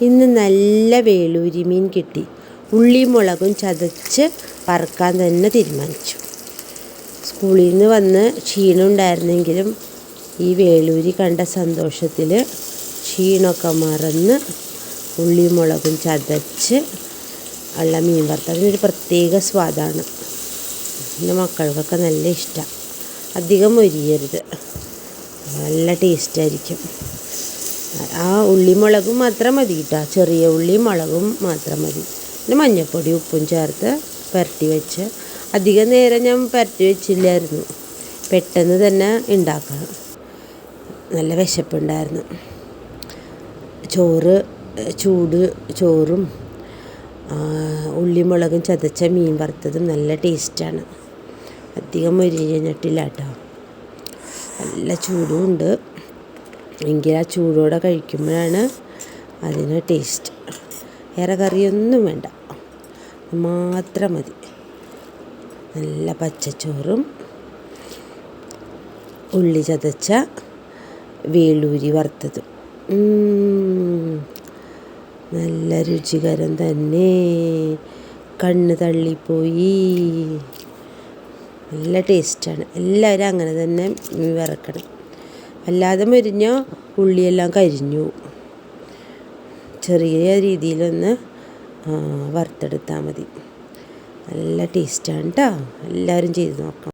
ഇന്ന് നല്ല വേളൂരി മീൻ കിട്ടി. ഉള്ളിയും മുളകും ചതച്ച് വറുക്കാൻ തന്നെ തീരുമാനിച്ചു. സ്കൂളിൽ നിന്ന് വന്ന് ക്ഷീണം ഉണ്ടായിരുന്നെങ്കിലും ഈ വേളൂരി കണ്ട സന്തോഷത്തിൽ ക്ഷീണമൊക്കെ മറന്ന് ഉള്ളിയും മുളകും ചതച്ച് ഉള്ള മീൻ വറുത്തതിനൊരു പ്രത്യേക സ്വാദാണ്. എന്റെ മക്കൾക്കൊക്കെ നല്ല ഇഷ്ടമാണ് അധികം ഒരിയരുത് നല്ല ടേസ്റ്റായിരിക്കും ആ ഉള്ളിമുളകും മാത്രം മതി കേട്ടോ ചെറിയ ഉള്ളി മുളകും മാത്രം മതി. പിന്നെ മഞ്ഞൾപ്പൊടി ഉപ്പും ചേർത്ത് പുരട്ടി വെച്ച് അധികം നേരം ഞാൻ പുരട്ടി വെച്ചില്ലായിരുന്നു. പെട്ടെന്ന് തന്നെ ഉണ്ടാക്കണം നല്ല വിശപ്പുണ്ടായിരുന്നു. ചോറ് ചൂട് ചോറും ഉള്ളിമുളകും ചതച്ച മീൻ വറുത്തതും നല്ല ടേസ്റ്റാണ്. അധികം മുരിഞ്ഞിട്ടില്ല കേട്ടോ നല്ല ചൂടും ഉണ്ട്. എങ്കിൽ ആ ചൂടോടെ കഴിക്കുമ്പോഴാണ് അതിന് ടേസ്റ്റ് വേറെ കറിയൊന്നും വേണ്ട. മാത്രം മതി. നല്ല പച്ചച്ചോറും ഉള്ളി ചതച്ച വേളൂരി വറുത്തതും. നല്ല രുചികരം തന്നെ. കണ്ണ് തള്ളിപ്പോയി. നല്ല ടേസ്റ്റാണ് എല്ലാവരും അങ്ങനെ തന്നെ വറക്കണം. അല്ലാതെ മുരിഞ്ഞ ഉള്ളിയെല്ലാം കരിഞ്ഞു. ചെറിയ രീതിയിലൊന്ന് വറുത്തെടുത്താൽ മതി. നല്ല ടേസ്റ്റാണ് കേട്ടോ എല്ലാവരും ചെയ്ത് നോക്കണം.